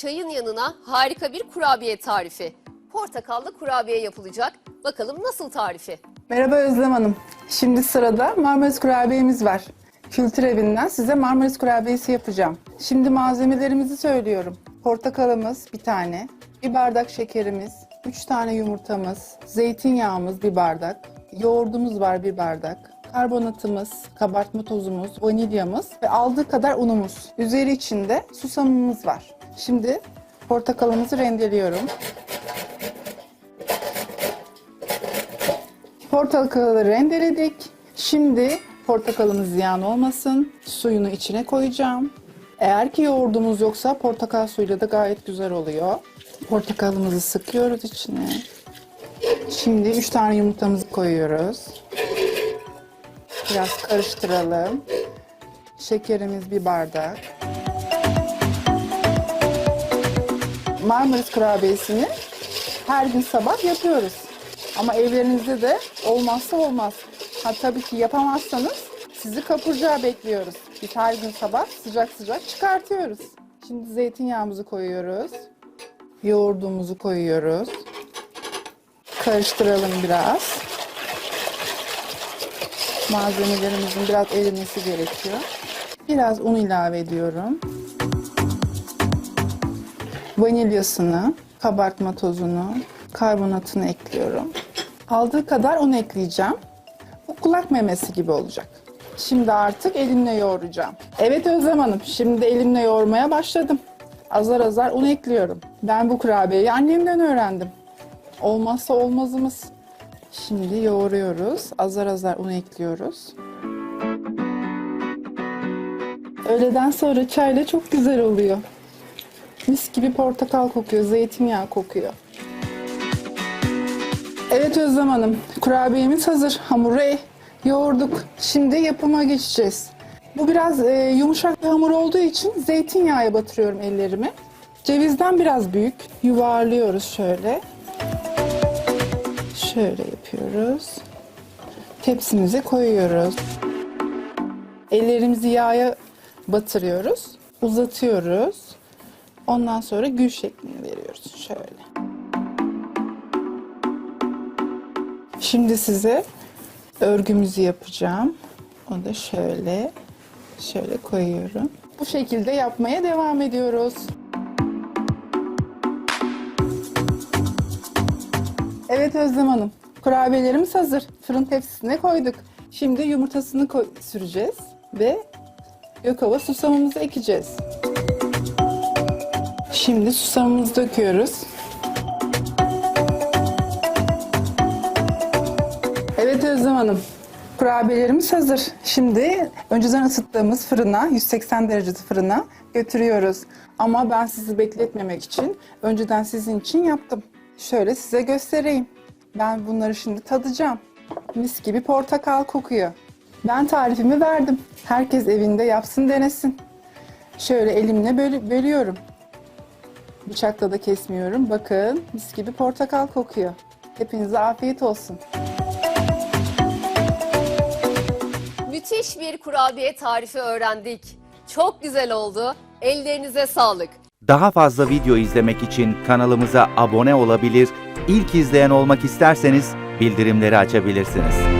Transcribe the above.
çayın yanına harika bir kurabiye tarifi. Portakallı kurabiye yapılacak. Bakalım nasıl tarifi? Merhaba Özlem Hanım. Şimdi sırada Marmaris kurabiyemiz var. Kültür evinden size Marmaris kurabiyesi yapacağım. Şimdi malzemelerimizi söylüyorum. Portakalımız bir tane, bir bardak şekerimiz, üç tane yumurtamız, zeytinyağımız bir bardak, yoğurdumuz var bir bardak, karbonatımız, kabartma tozumuz, vanilyamız ve aldığı kadar unumuz. Üzeri içinde susamımız var. Şimdi portakalımızı rendeliyorum. Portakalı rendeledik. Şimdi portakalımız ziyan olmasın. Suyunu içine koyacağım. Eğer ki yoğurdumuz yoksa portakal suyuyla da gayet güzel oluyor. Portakalımızı sıkıyoruz içine. Şimdi 3 tane yumurtamızı koyuyoruz. Biraz karıştıralım. Şekerimiz bir bardak. Marmaris kurabiyesini her gün sabah yapıyoruz. Ama evlerinizde de olmazsa olmaz. Ha tabii ki yapamazsanız sizi kapuracağı bekliyoruz. Biz her gün sabah sıcak sıcak çıkartıyoruz. Şimdi zeytinyağımızı koyuyoruz. Yoğurdumuzu koyuyoruz. Karıştıralım biraz. Malzemelerimizin biraz erimesi gerekiyor. Biraz un ilave ediyorum. Vanilyasını, kabartma tozunu, karbonatını ekliyorum. Aldığı kadar un ekleyeceğim. Bu kulak memesi gibi olacak. Şimdi artık elimle yoğuracağım. Evet Özlem Hanım, şimdi elimle yoğurmaya başladım. Azar azar un ekliyorum. Ben bu kurabiyeyi annemden öğrendim. Olmazsa olmazımız. Şimdi yoğuruyoruz. Azar azar un ekliyoruz. Öğleden sonra çayla çok güzel oluyor. Mis gibi portakal kokuyor, zeytinyağı kokuyor. Evet Özlem Hanım, kurabiyemiz hazır. Hamuru yoğurduk. Şimdi yapıma geçeceğiz. Bu biraz e, yumuşak bir hamur olduğu için zeytinyağı batırıyorum ellerimi. Cevizden biraz büyük. Yuvarlıyoruz şöyle. Şöyle yapıyoruz. Tepsimize koyuyoruz. Ellerimizi yağa batırıyoruz. Uzatıyoruz. Ondan sonra gül şeklini veriyoruz. Şöyle. Şimdi size örgümüzü yapacağım. Onu da şöyle şöyle koyuyorum. Bu şekilde yapmaya devam ediyoruz. Evet Özlem Hanım. Kurabiyelerimiz hazır. Fırın tepsisine koyduk. Şimdi yumurtasını koy- süreceğiz ve gökova susamımızı ekeceğiz. Şimdi susamımızı döküyoruz. Evet Özlem Hanım. Kurabiyelerimiz hazır. Şimdi önceden ısıttığımız fırına, 180 derece fırına götürüyoruz. Ama ben sizi bekletmemek için önceden sizin için yaptım. Şöyle size göstereyim. Ben bunları şimdi tadacağım. Mis gibi portakal kokuyor. Ben tarifimi verdim. Herkes evinde yapsın denesin. Şöyle elimle böl- bölüyorum. Bıçakla da kesmiyorum. Bakın mis gibi portakal kokuyor. Hepinize afiyet olsun. Müthiş bir kurabiye tarifi öğrendik. Çok güzel oldu. Ellerinize sağlık. Daha fazla video izlemek için kanalımıza abone olabilir, ilk izleyen olmak isterseniz bildirimleri açabilirsiniz.